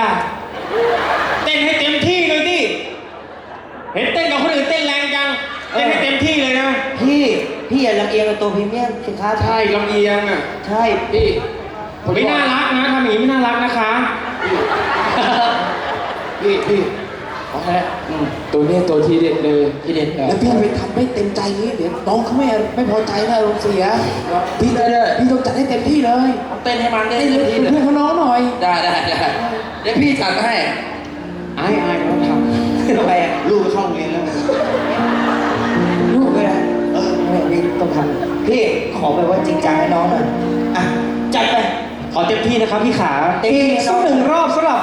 ฮะจ้า เต้นให้เต็มที่เลยดิ เห็นเต้นกับคนอื่นเต้นแรงจัง เต้นให้เต็มที่เลยนะ พี่พี่อย่าลำเอียงกับตัวพรีเมียมสินค้าใช่ลำเอียงอะ ใช่พี่ผมไม่น่ารักนะทำอย่างนี้ไม่น่ารักนะคะพี่พี่ขอแค่อืมตัวเนี้ยตัวทีเด็ดเลยทีเด็ดแล้วพี่ไปทำไม่เต็มใจนี้เดี๋ยวน้องเขาไม่ไม่พอใจนะอารมณ์เสียพี่ได้ได้พี่ต้องจัดให้เต็มที่เลยเต้นให้มันเต้นให้ให้เพื่เต็มที่เลยอนเขาน้องหน่อย ได้ได้ได้ เดี๋ยวพี่จัดให้ไอ้ไอ้เขาททำไมอะำลูกเข้าโรงเรียนแล้วลูกเลยนะเออไม่นี่ต้องทำพี่ขอไปว่าจริงจังให้น้องหน่อยอะจัดไปขอเต็มที่นะครับพี่ขาเต็มที่อีกสักหนึ่งรอบสำหรับ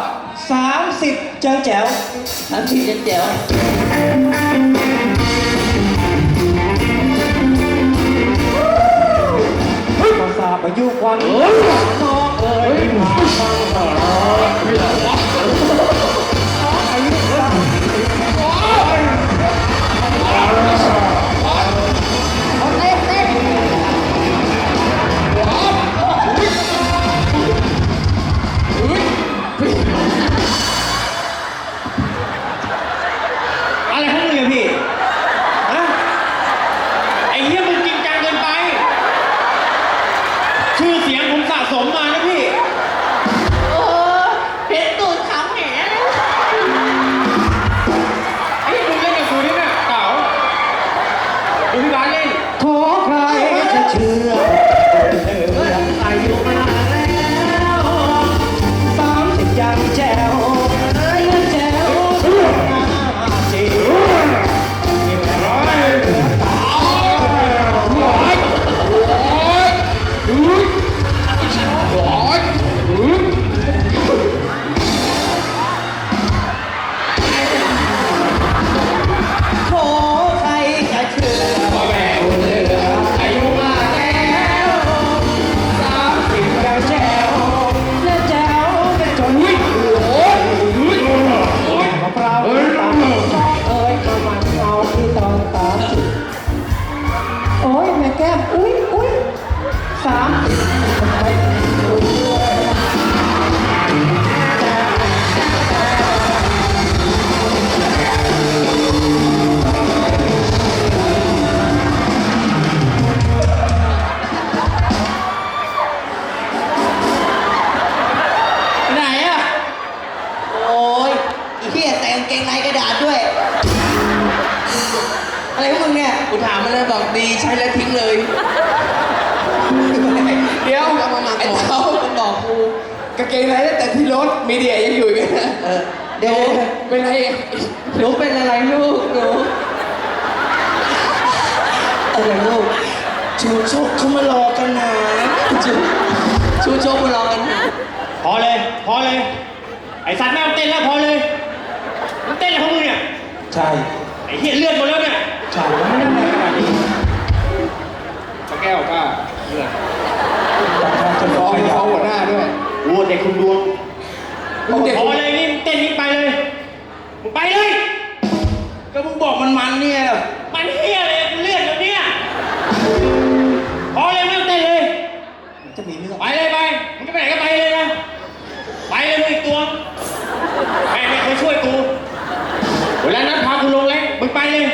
30จังแจ๋ว น้ำชีเจ๋วมาสาบอายุควันน้องเอ๋ยมาฟัง ห สามไหนอะ โอ้ยไอีเหี้ยแต่กางเกงในกระดาษด้วย อะไรของมึงเนี่ย กูถามมันเลยบอกดีใช้แล้วทิ้งเลย เดี๋ยวเอามามาไอ้ก่อนเต้ามันบอกกูกางเกงในตั้งแต่ที่รถมีเดียยังอยู่อีกันนะเออเดี๋ยวเป็นไรหนูเป็นอะไรลูกหนูอะไรลูกชูโชคเขามารอกันนะชูชูโชคมารอกันนะพอเลย พอเลย ไอ้สัตว์แม่งเต้นแล้วพอเลยมันเต้นอะไรของมึงเนี่ยใช่ไอ้เหี้ยเลือดหมดแล้วเนี่ยใช่แล้วไม่ได้มาขนาดนี้ปลาแก้วก็เลือด จะฟ้องฟ้องหัวหน้าด้วยวัวเด็กคุณดวงมึงเด็กพอเลยนี่มึงเต้นนี่ไปเลยมึงไปเลย ก็มึงบอกมันมันเนี่ยมันเหี้ยเลยเลือดแล้วเนี่ยพอเลยไม่ต้องเต้นเลยจะมีเรื่องไปเลยไปมึงจะไปไหนก็ไปเลยนะไปเลยมึงอีกตัวแม่ไม่เคยช่วยกูเวลานั้นพากูลงแรงมึงไปเลย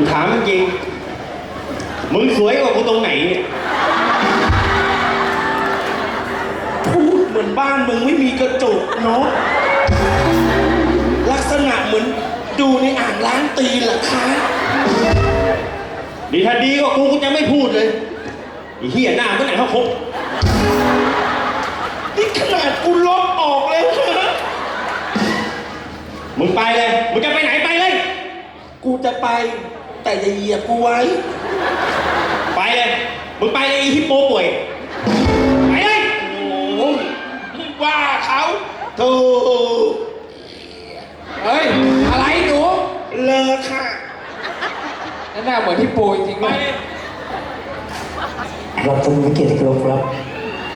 กูถามจริง มึงสวยกว่ากูตรงไหนเนี่ย พูดเหมือนบ้านมึงไม่มีกระจกเนาะ ลักษณะเหมือนดูในอ่างล้างตีนเหรอคะดีถ้าดีกว่ากูกูจะไม่พูดเลยไอ้เหี้ยหน้าเมื่อไหร่เขาคบนี่ขนาดกูลบออกแล้วนะมึงไปเลย มึงจะไปไหนไปเลย กูจะไป แต่อย่าเหยียบกูไว้ ไปเลย มึงไปเลยไอ้ฮิปโปป่วย ไปเลย โอ้ยว่าเขาถูกเฮ้ย อะไรหนู เลอค่ะ หน้าเหมือนที่โปรจริงๆไปด้วยเลยครับท่านผู้เกียรติที่เคารพครับ